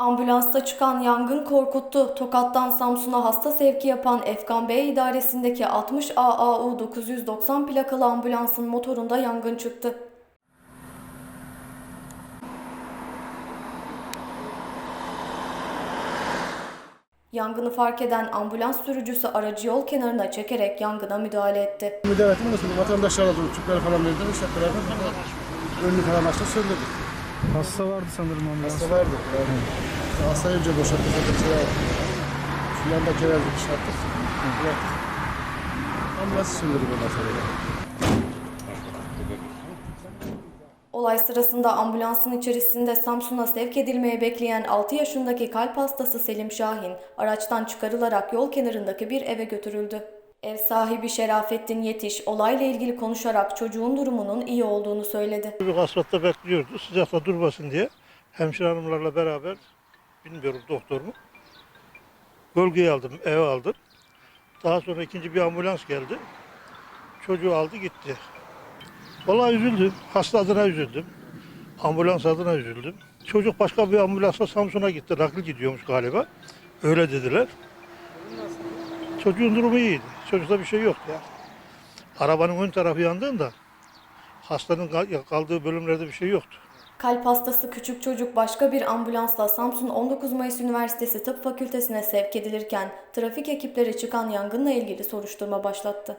Ambulansta çıkan yangın korkuttu. Tokat'tan Samsun'a hasta sevki yapan Efkan Bey idaresindeki 60 AAU 990 plakalı ambulansın motorunda yangın çıktı. Yangını fark eden ambulans sürücüsü aracı yol kenarına çekerek yangına müdahale etti. Müdahaletim nasıl? Vatandaşlara da tüpleri falan verdiler. İşte beraber önünü falan açtı söndürdük. Hasta vardı sanırım ambulans. Hasta vardı. Yani. Hastayı önce boşalttık. Zaten şey aldık. Şu yandaki herhalde boşalttık. Bıraktık. Ambulansı söndürdük ondan sonra. Olay sırasında ambulansın içerisinde Samsun'a sevk edilmeye bekleyen 6 yaşındaki kalp hastası Selim Şahin araçtan çıkarılarak yol kenarındaki bir eve götürüldü. Ev sahibi Şerafettin Yetiş olayla ilgili konuşarak çocuğun durumunun iyi olduğunu söyledi. Çocuk asfaltta bekliyordu sıcakta durmasın diye. Hemşire hanımlarla beraber bilmiyorum doktor mu. Bölgeye aldım, eve aldım. Daha sonra ikinci bir ambulans geldi. Çocuğu aldı gitti. Vallahi üzüldüm. Hasta adına üzüldüm. Ambulans adına üzüldüm. Çocuk başka bir ambulansla Samsun'a gitti. Nakli gidiyormuş galiba. Öyle dediler. Çocuğun durumu iyiydi. Çocukta bir şey yoktu ya. Arabanın ön tarafı yandığında hastanın kal- kaldığı bölümlerde bir şey yoktu. Kalp hastası küçük çocuk başka bir ambulansla Samsun 19 Mayıs Üniversitesi Tıp Fakültesine sevk edilirken trafik ekipleri çıkan yangınla ilgili soruşturma başlattı.